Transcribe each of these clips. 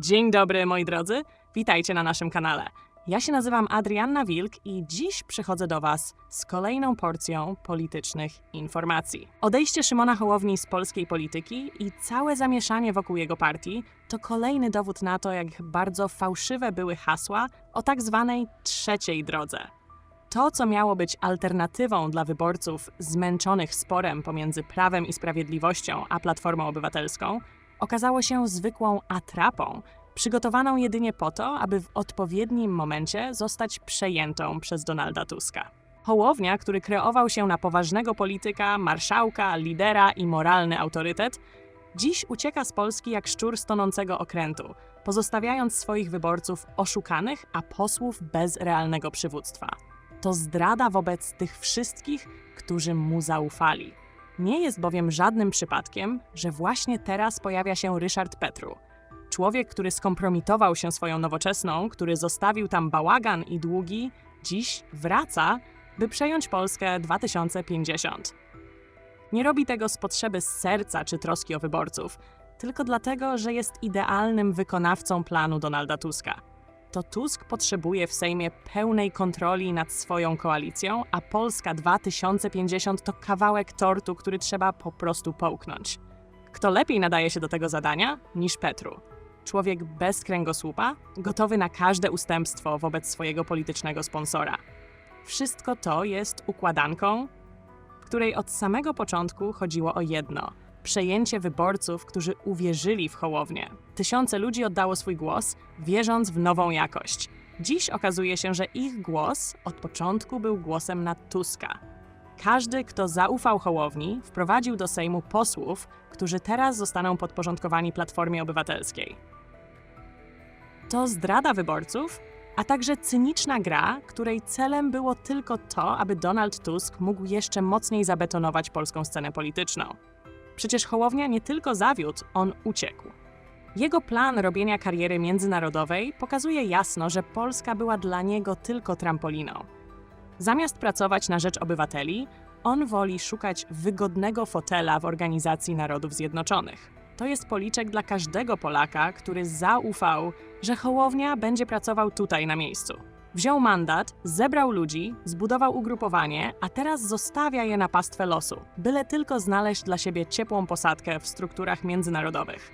Dzień dobry, moi drodzy. Witajcie na naszym kanale. Ja się nazywam Adrianna Wilk i dziś przychodzę do Was z kolejną porcją politycznych informacji. Odejście Szymona Hołowni z polskiej polityki i całe zamieszanie wokół jego partii to kolejny dowód na to, jak bardzo fałszywe były hasła o tak zwanej trzeciej drodze. To, co miało być alternatywą dla wyborców zmęczonych sporem pomiędzy Prawem i Sprawiedliwością a Platformą Obywatelską, okazało się zwykłą atrapą, przygotowaną jedynie po to, aby w odpowiednim momencie zostać przejętą przez Donalda Tuska. Hołownia, który kreował się na poważnego polityka, marszałka, lidera i moralny autorytet, dziś ucieka z Polski jak szczur z tonącego okrętu, pozostawiając swoich wyborców oszukanych, a posłów bez realnego przywództwa. To zdrada wobec tych wszystkich, którzy mu zaufali. Nie jest bowiem żadnym przypadkiem, że właśnie teraz pojawia się Ryszard Petru. Człowiek, który skompromitował się swoją nowoczesną, który zostawił tam bałagan i długi, dziś wraca, by przejąć Polskę 2050. Nie robi tego z potrzeby serca czy troski o wyborców, tylko dlatego, że jest idealnym wykonawcą planu Donalda Tuska. To Tusk potrzebuje w Sejmie pełnej kontroli nad swoją koalicją, a Polska 2050 to kawałek tortu, który trzeba po prostu połknąć. Kto lepiej nadaje się do tego zadania niż Petru? Człowiek bez kręgosłupa, gotowy na każde ustępstwo wobec swojego politycznego sponsora. Wszystko to jest układanką, w której od samego początku chodziło o jedno przejęcie wyborców, którzy uwierzyli w Hołownię. Tysiące ludzi oddało swój głos, wierząc w nową jakość. Dziś okazuje się, że ich głos od początku był głosem na Tuska. Każdy, kto zaufał Hołowni, wprowadził do Sejmu posłów, którzy teraz zostaną podporządkowani Platformie Obywatelskiej. To zdrada wyborców, a także cyniczna gra, której celem było tylko to, aby Donald Tusk mógł jeszcze mocniej zabetonować polską scenę polityczną. Przecież Hołownia nie tylko zawiódł, on uciekł. Jego plan robienia kariery międzynarodowej pokazuje jasno, że Polska była dla niego tylko trampoliną. Zamiast pracować na rzecz obywateli, on woli szukać wygodnego fotela w Organizacji Narodów Zjednoczonych. To jest policzek dla każdego Polaka, który zaufał, że Hołownia będzie pracował tutaj na miejscu. Wziął mandat, zebrał ludzi, zbudował ugrupowanie, a teraz zostawia je na pastwę losu, byle tylko znaleźć dla siebie ciepłą posadkę w strukturach międzynarodowych.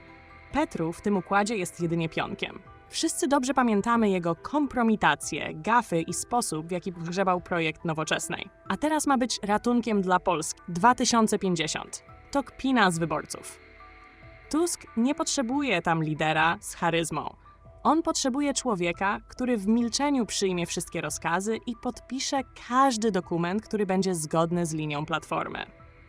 Petru w tym układzie jest jedynie pionkiem. Wszyscy dobrze pamiętamy jego kompromitacje, gafy i sposób, w jaki pogrzebał projekt nowoczesnej. A teraz ma być ratunkiem dla Polski 2050. To kpina z wyborców. Tusk nie potrzebuje tam lidera z charyzmą. On potrzebuje człowieka, który w milczeniu przyjmie wszystkie rozkazy i podpisze każdy dokument, który będzie zgodny z linią platformy.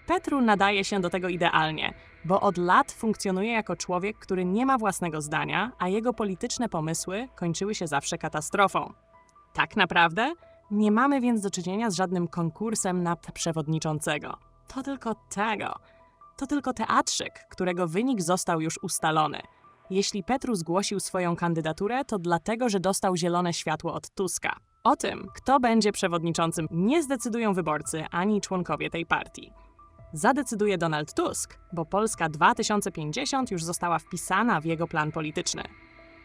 Petru nadaje się do tego idealnie, bo od lat funkcjonuje jako człowiek, który nie ma własnego zdania, a jego polityczne pomysły kończyły się zawsze katastrofą. Tak naprawdę nie mamy więc do czynienia z żadnym konkursem na przewodniczącego. To tylko tego. To tylko teatrzyk, którego wynik został już ustalony. Jeśli Petru zgłosił swoją kandydaturę, to dlatego, że dostał zielone światło od Tuska. O tym, kto będzie przewodniczącym, nie zdecydują wyborcy ani członkowie tej partii. Zadecyduje Donald Tusk, bo Polska 2050 już została wpisana w jego plan polityczny.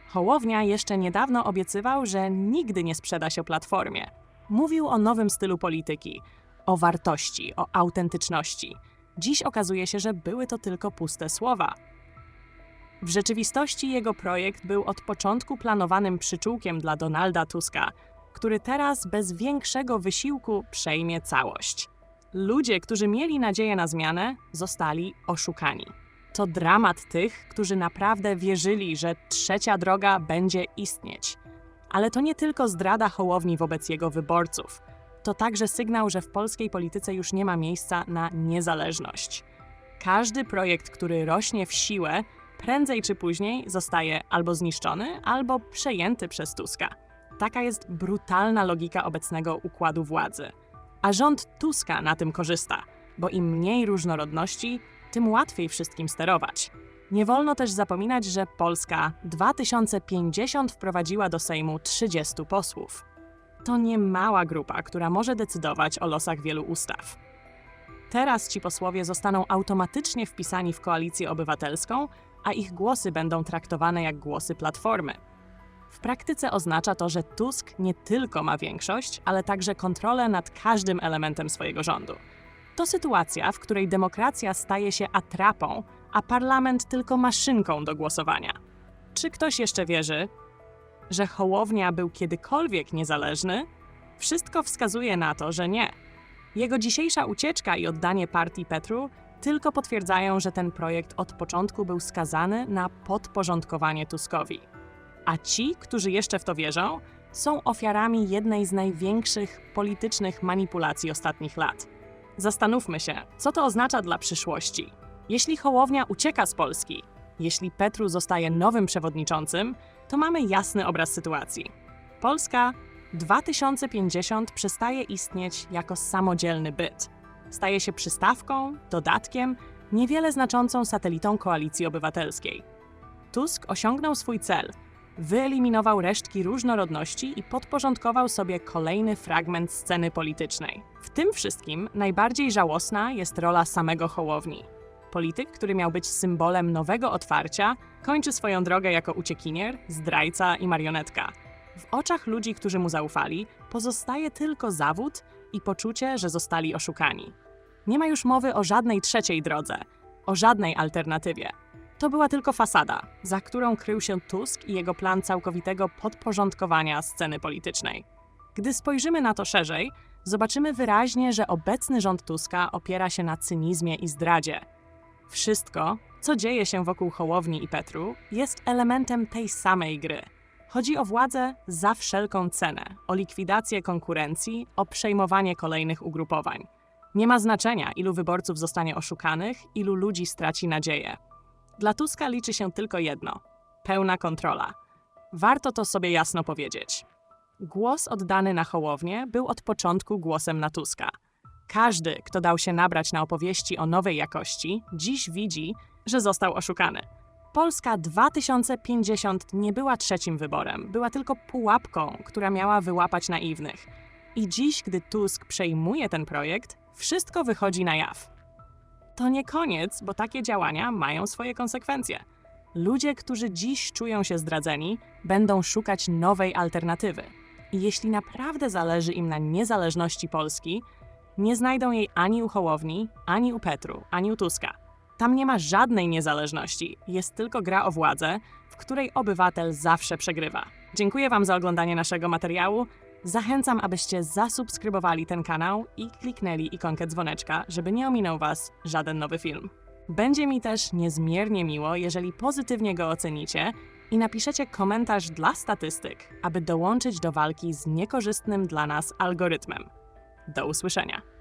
Hołownia jeszcze niedawno obiecywał, że nigdy nie sprzeda się platformie. Mówił o nowym stylu polityki, o wartości, o autentyczności. Dziś okazuje się, że były to tylko puste słowa. W rzeczywistości jego projekt był od początku planowanym przyczółkiem dla Donalda Tuska, który teraz bez większego wysiłku przejmie całość. Ludzie, którzy mieli nadzieję na zmianę, zostali oszukani. To dramat tych, którzy naprawdę wierzyli, że trzecia droga będzie istnieć. Ale to nie tylko zdrada Hołowni wobec jego wyborców. To także sygnał, że w polskiej polityce już nie ma miejsca na niezależność. Każdy projekt, który rośnie w siłę, prędzej czy później zostaje albo zniszczony, albo przejęty przez Tuska. Taka jest brutalna logika obecnego układu władzy. A rząd Tuska na tym korzysta, bo im mniej różnorodności, tym łatwiej wszystkim sterować. Nie wolno też zapominać, że Polska 2050 wprowadziła do Sejmu 30 posłów. To nie mała grupa, która może decydować o losach wielu ustaw. Teraz ci posłowie zostaną automatycznie wpisani w koalicję obywatelską, a ich głosy będą traktowane jak głosy Platformy. W praktyce oznacza to, że Tusk nie tylko ma większość, ale także kontrolę nad każdym elementem swojego rządu. To sytuacja, w której demokracja staje się atrapą, a parlament tylko maszynką do głosowania. Czy ktoś jeszcze wierzy, że Hołownia był kiedykolwiek niezależny? Wszystko wskazuje na to, że nie. Jego dzisiejsza ucieczka i oddanie partii Petru tylko potwierdzają, że ten projekt od początku był skazany na podporządkowanie Tuskowi. A ci, którzy jeszcze w to wierzą, są ofiarami jednej z największych politycznych manipulacji ostatnich lat. Zastanówmy się, co to oznacza dla przyszłości. Jeśli Hołownia ucieka z Polski, jeśli Petru zostaje nowym przewodniczącym, to mamy jasny obraz sytuacji. Polska 2050 przestaje istnieć jako samodzielny byt. Staje się przystawką, dodatkiem, niewiele znaczącą satelitą koalicji obywatelskiej. Tusk osiągnął swój cel. Wyeliminował resztki różnorodności i podporządkował sobie kolejny fragment sceny politycznej. W tym wszystkim najbardziej żałosna jest rola samego Hołowni. Polityk, który miał być symbolem nowego otwarcia, kończy swoją drogę jako uciekinier, zdrajca i marionetka. W oczach ludzi, którzy mu zaufali, pozostaje tylko zawód i poczucie, że zostali oszukani. Nie ma już mowy o żadnej trzeciej drodze, o żadnej alternatywie. To była tylko fasada, za którą krył się Tusk i jego plan całkowitego podporządkowania sceny politycznej. Gdy spojrzymy na to szerzej, zobaczymy wyraźnie, że obecny rząd Tuska opiera się na cynizmie i zdradzie. Wszystko, co dzieje się wokół Hołowni i Petru, jest elementem tej samej gry. Chodzi o władzę za wszelką cenę, o likwidację konkurencji, o przejmowanie kolejnych ugrupowań. Nie ma znaczenia, ilu wyborców zostanie oszukanych, ilu ludzi straci nadzieję. Dla Tuska liczy się tylko jedno pełna kontrola. Warto to sobie jasno powiedzieć. Głos oddany na Hołownię był od początku głosem na Tuska. Każdy, kto dał się nabrać na opowieści o nowej jakości, dziś widzi, że został oszukany. Polska 2050 nie była trzecim wyborem, była tylko pułapką, która miała wyłapać naiwnych. I dziś, gdy Tusk przejmuje ten projekt, wszystko wychodzi na jaw. To nie koniec, bo takie działania mają swoje konsekwencje. Ludzie, którzy dziś czują się zdradzeni, będą szukać nowej alternatywy. I jeśli naprawdę zależy im na niezależności Polski, nie znajdą jej ani u Hołowni, ani u Petru, ani u Tuska. Tam nie ma żadnej niezależności, jest tylko gra o władzę, w której obywatel zawsze przegrywa. Dziękuję Wam za oglądanie naszego materiału. Zachęcam, abyście zasubskrybowali ten kanał i kliknęli ikonkę dzwoneczka, żeby nie ominął Was żaden nowy film. Będzie mi też niezmiernie miło, jeżeli pozytywnie go ocenicie i napiszecie komentarz dla statystyk, aby dołączyć do walki z niekorzystnym dla nas algorytmem. Do usłyszenia.